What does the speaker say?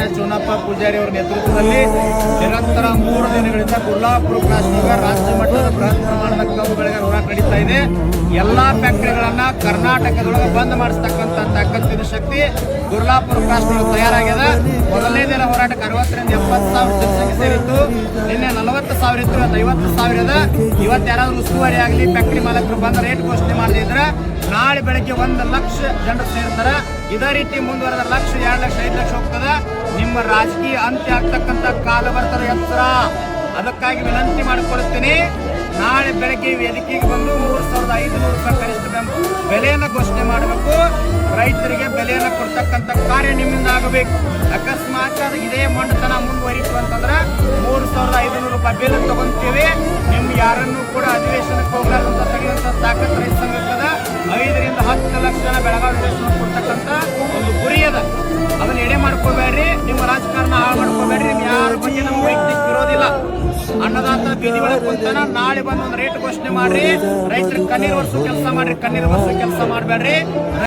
ಸನ್ಮಾನ್ಯ ಚುನಪ್ಪ ಪೂಜಾರಿ ಅವರ ನೇತೃತ್ವದಲ್ಲಿ ನಿರಂತರ ಮೂರು ದಿನಗಳಿಂದ ಗುರ್ಲಾಪುರ ಕ್ರಾಸ್ನಿಂದ ರಾಜ್ಯ ಮಟ್ಟದ ಬೃಹತ್ ಪ್ರಮಾಣದ ಕಬ್ಬುಗಳಿಗೆ ಹೋರಾಟ ನಡೀತಾ ಇದೆ. ಎಲ್ಲಾ ಫ್ಯಾಕ್ಟರಿಗಳನ್ನ ಕರ್ನಾಟಕದೊಳಗೆ ಬಂದ್ ಮಾಡಿಸ್ತಕ್ಕಂಥ ಶಕ್ತಿ ಗುರ್ಲಾಪುರ ಕ್ರಾಸ್ನೊಳಗೆ ತಯಾರಾಗಿದೆ ಮೊದಲನೇ ದಿನ ಹೋರಾಟಕ್ಕೆ ಅರವತ್ತರಿಂದ ಎಪ್ಪತ್ತು ಸಾವಿರ ಜನಸಂಖ್ಯೆ ಸೇರಿತ್ತು. ನಿನ್ನೆ ನಲವತ್ತು ಸಾವಿರ ಇತ್ತು, ಇವತ್ತು ಐವತ್ತು ಸಾವಿರ ಇದೆ. ಇವತ್ತು ಯಾರಾದರೂ ಉಸ್ತುವಾರಿ ಆಗಲಿ, ಫ್ಯಾಕ್ಟರಿ ಮಾಲಕರು ಬಂದ ರೇಟ್ ಘೋಷಣೆ ಮಾಡದಿದ್ರೆ ನಾಳೆ ಬೆಳಗ್ಗೆ ಒಂದು ಲಕ್ಷ ಜನರು ಸೇರ್ತಾರೆ. ಇದೇ ರೀತಿ ಮುಂದುವರೆದ ಲಕ್ಷ, ಎರಡು ಲಕ್ಷ, ಐದು ಲಕ್ಷ ಹೋಗ್ತದೆ. ನಿಮ್ಮ ರಾಜಕೀಯ ಅಂತ್ಯ ಆಗ್ತಕ್ಕಂಥ ಕಾಲ ಬರ್ತದೆ ಎತ್ತರ ಅದಕ್ಕಾಗಿ ವಿನಂತಿ ಮಾಡಿಕೊಡುತ್ತೇನೆ. ನಾಳೆ ಬೆಳಗ್ಗೆ ವೇದಿಕೆಗೆ ಬಂದು ಮೂರು ಸಾವಿರದ ಐದುನೂರು ರೂಪಾಯಿ ಕನಿಷ್ಠ ಬೆಲೆಯನ್ನು ಘೋಷಣೆ ಮಾಡಬೇಕು. ರೈತರಿಗೆ ಬೆಲೆಯನ್ನು ಕೊಡ್ತಕ್ಕಂಥ ಕಾರ್ಯ ನಿಮ್ಮಿಂದ ಆಗಬೇಕು. ಅಕಸ್ಮಾತ್ ಅದು ಇದೇ ಮಂಡತನ ಮುಂದುವರಿತು ಅಂತಂದ್ರೆ ಮೂರು ಸಾವಿರದ ಐದುನೂರು ರೂಪಾಯಿ ಬೆಲೆ ತಗೊಂತೀವಿ. ನಿಮ್ಮ ಯಾರನ್ನೂ ಕೂಡ ಅಧಿವೇಶನಕ್ಕೆ ಹೋಗಲಾರ್ದಂತ ತೆಗೆಯುವಂತ ತಾಕತ್ ರೈತ ಸಂಘದ ಐದರಿಂದ ಹತ್ತು ಲಕ್ಷ ಜನ ಬೆಳಗಾವಿ ನಿಮ್ಮ ರಾಜಕಾರಣ ಹಾಳು ಮಾಡ್ಕೋಬೇಡ್ರಿ ಯಾರು ಬಗ್ಗೆ ನಮ್ಗೆ ವೈಯಕ್ತಿಕ ಇರೋದಿಲ್ಲ ಅನ್ನದಾತ ಬೀದಿ ಒಳಗೆ ಕುಂತಾನ ನಾಳೆ ಬಂದು ಒಂದು ರೇಟ್ ಘೋಷಣೆ ಮಾಡ್ರಿ. ರೈತರಿಗೆ ಕಣ್ಣೀರ್ ವರ್ಷ ಕೆಲಸ ಮಾಡ್ರಿ. ಕಣ್ಣೀರ್ ವರ್ಷ ಕೆಲಸ ಮಾಡಬೇಡ್ರಿ.